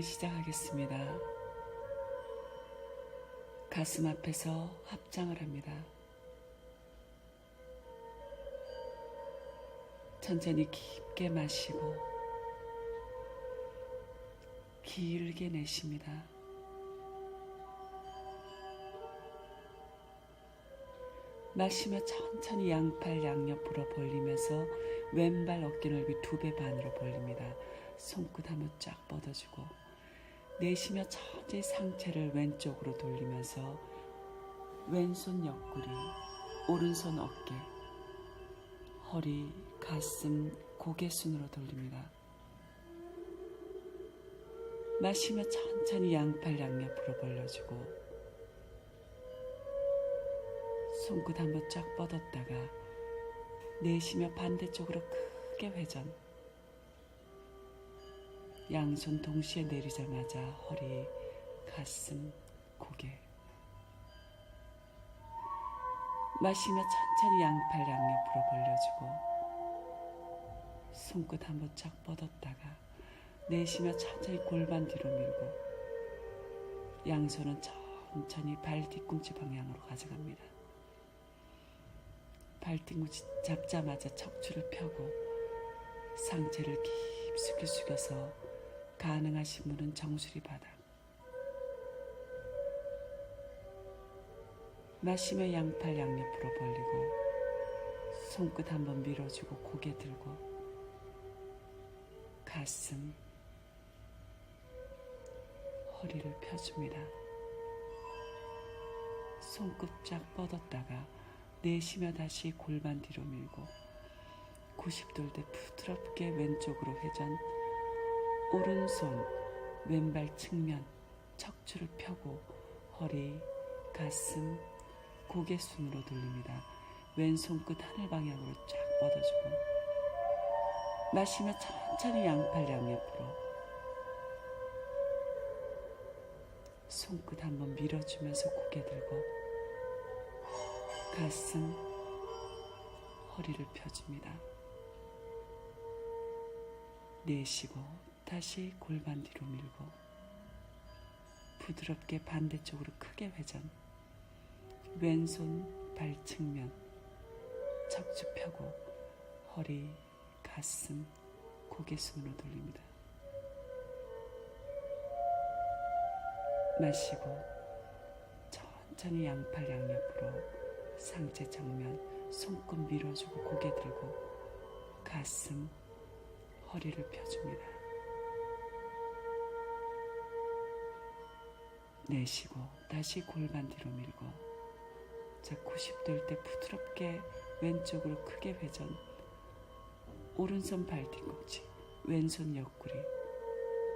명상을 시작하겠습니다. 가슴 앞에서 합장을 합니다. 천천히 깊게 마시고 길게 내쉽니다. 마시며 천천히 양팔 양옆으로 벌리면서 왼발 어깨 넓이 두 배 반으로 벌립니다. 손끝 한번 쫙 뻗어주고 내쉬며 천천히 상체를 왼쪽으로 돌리면서 왼손 옆구리, 오른손 어깨, 허리, 가슴, 고개 순으로 돌립니다. 마시며 천천히 양팔 양옆으로 벌려주고 손끝 한번 쫙 뻗었다가 내쉬며 반대쪽으로 크게 회전. 양손 동시에 내리자마자 허리, 가슴, 고개. 마시며 천천히 양팔 양옆으로 벌려주고 손끝 한번 쫙 뻗었다가 내쉬며 천천히 골반 뒤로 밀고 양손은 천천히 발 뒤꿈치 방향으로 가져갑니다. 발 뒤꿈치 잡자마자 척추를 펴고 상체를 깊숙이 숙여서 가능하신 분은 정수리 바닥 마시며 양팔 양옆으로 벌리고 손끝 한번 밀어주고 고개 들고 가슴 허리를 펴줍니다. 손끝 쫙 뻗었다가 내쉬며 다시 골반 뒤로 밀고 90도일 때 부드럽게 왼쪽으로 회전 오른손 왼발 측면 척추를 펴고 허리 가슴 고개 순으로 돌립니다. 왼손 끝 하늘 방향으로 쫙 뻗어주고 마시며 천천히 양팔 양옆으로 손끝 한번 밀어주면서 고개 들고 가슴, 허리를 펴줍니다. 내쉬고 다시 골반 뒤로 밀고 부드럽게 반대쪽으로 크게 회전 왼손 발 측면 척추 펴고 허리, 가슴, 고개 순으로 돌립니다. 마시고 천천히 양팔 양옆으로 상체 정면 손끝 밀어주고 고개 들고 가슴 허리를 펴줍니다. 내쉬고 다시 골반 뒤로 밀고 자 90도일 때 부드럽게 왼쪽으로 크게 회전 오른손 발 뒤꿈치 왼손 옆구리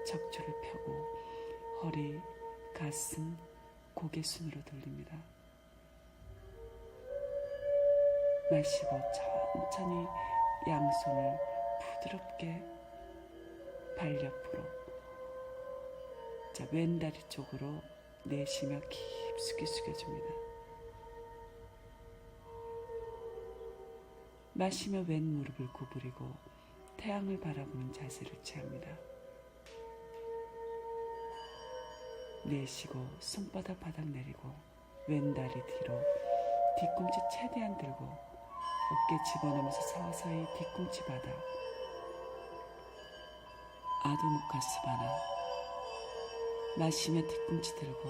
척추를 펴고 허리 가슴 고개 순으로 돌립니다. 마시고 천천히 양손을 부드럽게 발 옆으로 자 왼다리 쪽으로 내쉬며 깊숙이 숙여줍니다. 마시며 왼 무릎을 구부리고 태양을 바라보는 자세를 취합니다. 내쉬고 손바닥 바닥 내리고 왼 다리 뒤로 뒤꿈치 최대한 들고 어깨 집어넣으면서 서서히 뒤꿈치 바닥 아도무카스바나 마시며 뒤꿈치 들고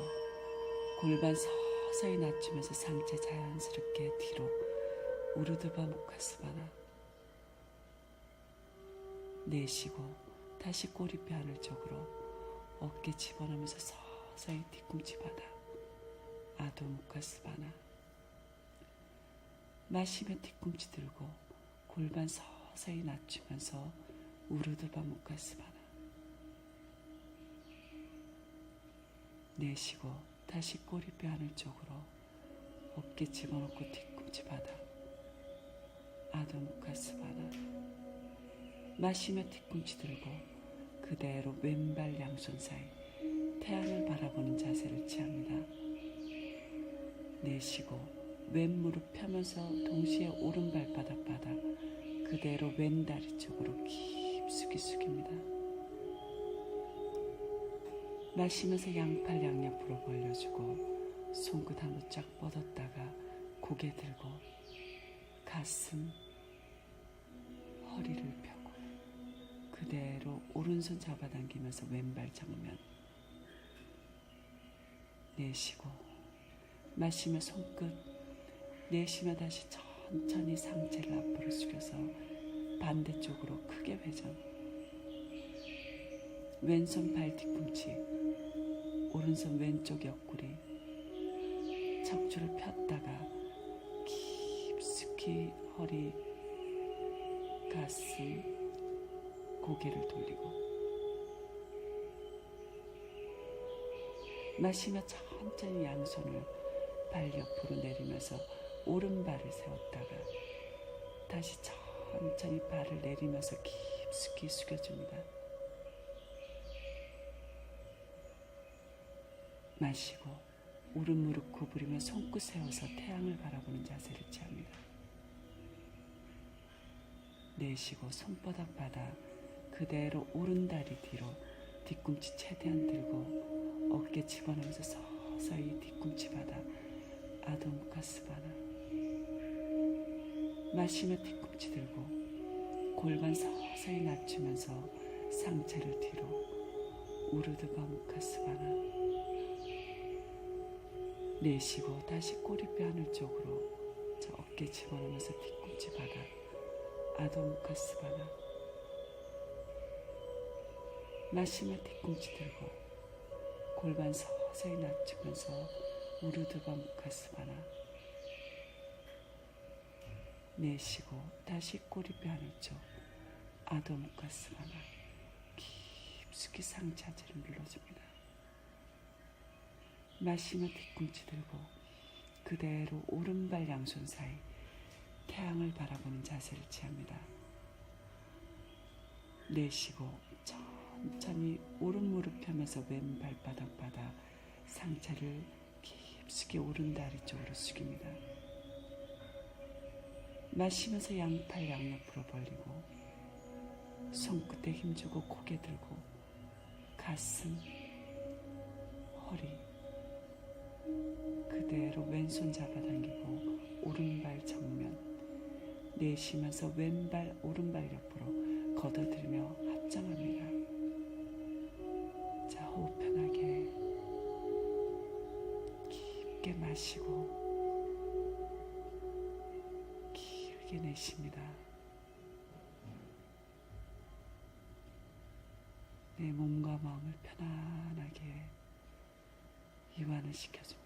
골반 서서히 낮추면서 상체 자연스럽게 뒤로 우르드바 무카스바나 내쉬고 다시 꼬리뼈 하늘 쪽으로 어깨 집어넣으면서 서서히 뒤꿈치 바닥 아도무카스바나 마시며 뒤꿈치 들고 골반 서서히 낮추면서 우르드바 무카스바나 내쉬고 다시 꼬리뼈 하늘 쪽으로 어깨 집어넣고 뒤꿈치 바닥 아도무카스바나 마시며 뒤꿈치 들고 그대로 왼발 양손 사이 태양을 바라보는 자세를 취합니다. 내쉬고 왼 무릎 펴면서 동시에 오른 발 바닥 바닥 그대로 왼 다리 쪽으로 깊숙이 숙입니다. 마시면서 양팔 양옆으로 벌려주고 손끝 한 번 쫙 뻗었다가 고개 들고 가슴 허리를 펴고 그대로 오른손 잡아당기면서 왼발 정면 내쉬고 마시며 손끝 내쉬며 다시 천천히 상체를 앞으로 숙여서 반대쪽으로 크게 회전. 왼손 발 뒤꿈치 오른손 왼쪽 옆구리 척추를 폈다가 깊숙이 허리 가슴 고개를 돌리고 마시며 천천히 양손을 발 옆으로 내리면서 오른발을 세웠다가 다시 천천히 발을 내리면서 깊숙이 숙여줍니다. 마시고 오른 무릎 구부리며 손끝 세워서 태양을 바라보는 자세를 취합니다. 내쉬고 손바닥 바닥 그대로 오른 다리 뒤로 뒤꿈치 최대한 들고 어깨 집어넣으면서 서서히 뒤꿈치 바닥 아도무카스바나 마시며 뒤꿈치 들고 골반 서서히 낮추면서 상체를 뒤로 우르드바 무카스바나 내쉬고 다시 꼬리뼈 하늘 쪽으로 저 어깨 집어넣으면서 뒤꿈치 바닥 아도무카스바나 마시며 뒤꿈치 들고 골반 서서히 낮추면서 우르드바 무카스바나 내쉬고 다시 꼬리뼈 하늘 쪽 아도무카스바나 깊숙이 상체를 눌러줍니다. 마시며 뒤꿈치 들고 그대로 오른발 양손 사이 태양을 바라보는 자세를 취합니다. 내쉬고 천천히 오른 무릎 펴면서 왼 발바닥 바닥 상체를 깊숙이 오른 다리 쪽으로 숙입니다. 마시면서 양팔 양옆으로 벌리고 손끝에 힘주고 고개 들고 가슴 허리 왼손 잡아당기고 오른발 정면 내쉬면서 왼발 오른발 옆으로 걷어들이며 합장합니다. 자 호흡 편하게 깊게 마시고 길게 내쉽니다. 내 몸과 마음을 편안하게 이완을 시켜줍니다.